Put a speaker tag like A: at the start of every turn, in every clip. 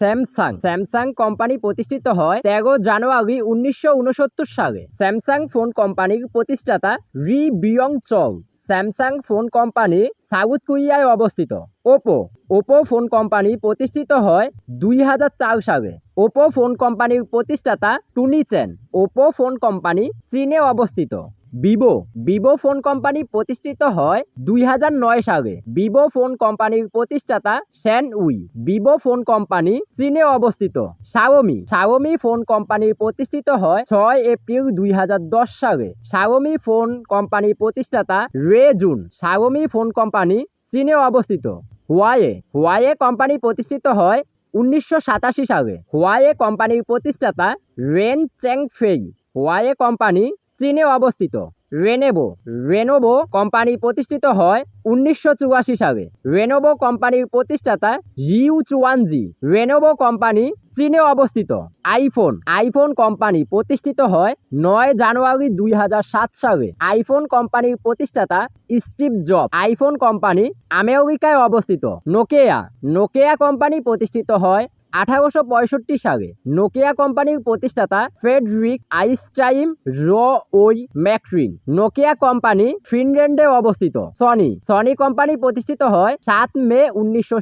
A: Samsung. Samsung company প্রতিষ্ঠিত হয় তেরো জানুয়ারি উনিশশো উনসত্তর সালে। স্যামসাং ফোন কোম্পানির প্রতিষ্ঠাতা রি বিয়ং চং স্যামসাং ফোন কোম্পানি সাউথ কোরিয়ায় অবস্থিত। ওপো। ওপো ফোন কোম্পানি প্রতিষ্ঠিত হয় দুই হাজার চার সালে। ওপো ফোন কোম্পানির প্রতিষ্ঠাতা Tony Chen. Oppo phone company চীনে অবস্থিত। ভিভো ভিভো ফোন কোম্পানি প্রতিষ্ঠিত হয় দুই নয় সালে। ভিভো ফোন কোম্পানির প্রতিষ্ঠাতা Shen Wei Vivo phone company চীনে অবস্থিত। শাওমি শাওমি ফোন কোম্পানি প্রতিষ্ঠিত হয় ছয় এপ্রিল দুই হাজার দশ সালে। শাওমি ফোন কোম্পানির প্রতিষ্ঠাতা রে জুন শাওমি ফোন কোম্পানি চীনে অবস্থিত। হুয়ায়ে হুয়ায়ে কোম্পানি প্রতিষ্ঠিত হয় উনিশশো সাতাশি সালে। হুয়ায়ে কোম্পানির প্রতিষ্ঠাতা Ren Zhengfei Huawei company চীনে অবস্থিত। রেনেবো রেনোভো কোম্পানি প্রতিষ্ঠিত হয় উনিশশো চুরাশি সালে। রেনোভো কোম্পানির প্রতিষ্ঠাতা জিউ চুয়ানজি রেনোভো কোম্পানি চীনে অবস্থিত। আইফোন আইফোন কোম্পানি প্রতিষ্ঠিত হয় নয় জানুয়ারি দুই হাজার সাত সালে। আইফোন কোম্পানির প্রতিষ্ঠাতা স্টিভ জব আইফোন কোম্পানি আমেরিকায় অবস্থিত। নোকিয়া নোকিয়া কোম্পানি প্রতিষ্ঠিত হয় আঠারোশো পঁয়ষট্টি সালে নোকিয়া কোম্পানির প্রতিষ্ঠাতা ফ্রেডরিক আইস্টাইম র ওই ম্যাকট্রিন নোকিয়া কোম্পানি ফিনল্যান্ডে অবস্থিত। সনি সনি কোম্পানি প্রতিষ্ঠিত হয় সাত মে উনিশশো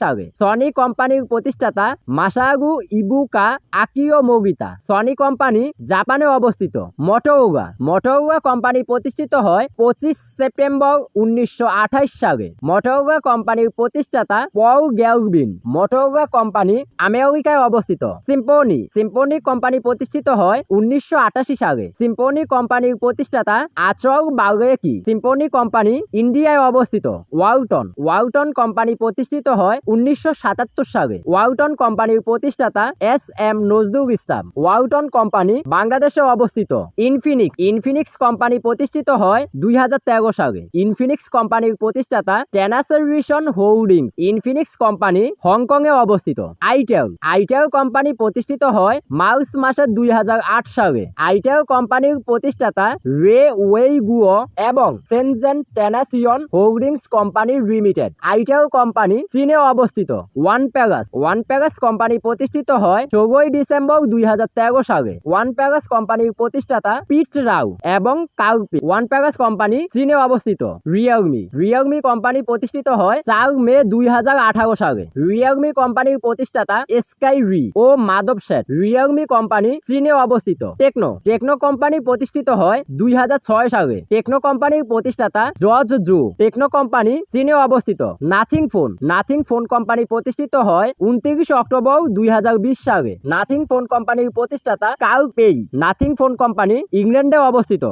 A: সালে। সনি কোম্পানির প্রতিষ্ঠাতা Masaru Ibuka Akio Morita Sony company জাপানে অবস্থিত। মটোরোলা মটোরোলা কোম্পানি প্রতিষ্ঠিত হয় পঁচিশ সেপ্টেম্বর উনিশশো আঠাশ সালে। মটোরোলা কোম্পানির প্রতিষ্ঠাতা পল গ্যালভিন। মটোরোলা কোম্পানি আমেরিকায় অবস্থিত। সিম্পনি সিম্পনি কোম্পানি প্রতিষ্ঠিত হয় উনিশশো আটাশি সালে। সিম্পনি কোম্পানির প্রতিষ্ঠাতা আচল বাউরেকি সিম্পনি কোম্পানি ইন্ডিয়ায় অবস্থিত। ওয়ালটন ওয়ালটন কোম্পানি প্রতিষ্ঠিত হয় উনিশশো সাতাত্তর সালে। ওয়ালটন কোম্পানির প্রতিষ্ঠাতা S M Nazrul Islam. Walton company বাংলাদেশে অবস্থিত। ইনফিনিক্স ইনফিনিক্স কোম্পানি প্রতিষ্ঠিত হয় দুই হাজার তেরো সালে। ইনফিনিক্স কোম্পানির প্রতিষ্ঠাতা টেনাসেরিশন হোল্ডিংস ইনফিনিক্স কোম্পানি হংকংয়ে অবস্থিত। আইটেল। আইটেল কোম্পানি প্রতিষ্ঠিত হয় মার্চ মাসের দুই হাজার আট সালে। আইটেল কোম্পানির প্রতিষ্ঠাতা রে ওয়েগুও এবং Shenzhen Transsion holdings company limited. Itel company চীনে অবস্থিত। OnePlus OnePlus company প্রতিষ্ঠিত হয় চৌদ্দই ডিসেম্বর দুই সালে। ওয়ান প্যাগাস কোম্পানির প্রতিষ্ঠাতা পিট রাউ এবং কাউপি ওয়ান প্যাগাস কোম্পানি চীনে অবস্থিত। রিয়েলমি। রিয়েলমি কোম্পানি প্রতিষ্ঠিত হয় চার মে দুই সালে। রিয়েলমি কোম্পানির প্রতিষ্ঠাতা স্কাই রি ও মাধব শেঠ রিয়েলমি কোম্পানি চীনে অবস্থিত। টেকনো। টেকনো কোম্পানি প্রতিষ্ঠিত হয় দুই হাজার ছয় সালে। টেকনো কোম্পানির প্রতিষ্ঠাতা জর্জ জু। টেকনো কোম্পানি চীনে অবস্থিত। Nothing phone. Nothing phone company প্রতিষ্ঠিত হয় উনত্রিশ অক্টোবর দুই হাজার বিশ সালে। নাথিং ফোন কোম্পানির প্রতিষ্ঠাতা Carl Pei. Nothing phone company ইংল্যান্ডে অবস্থিত।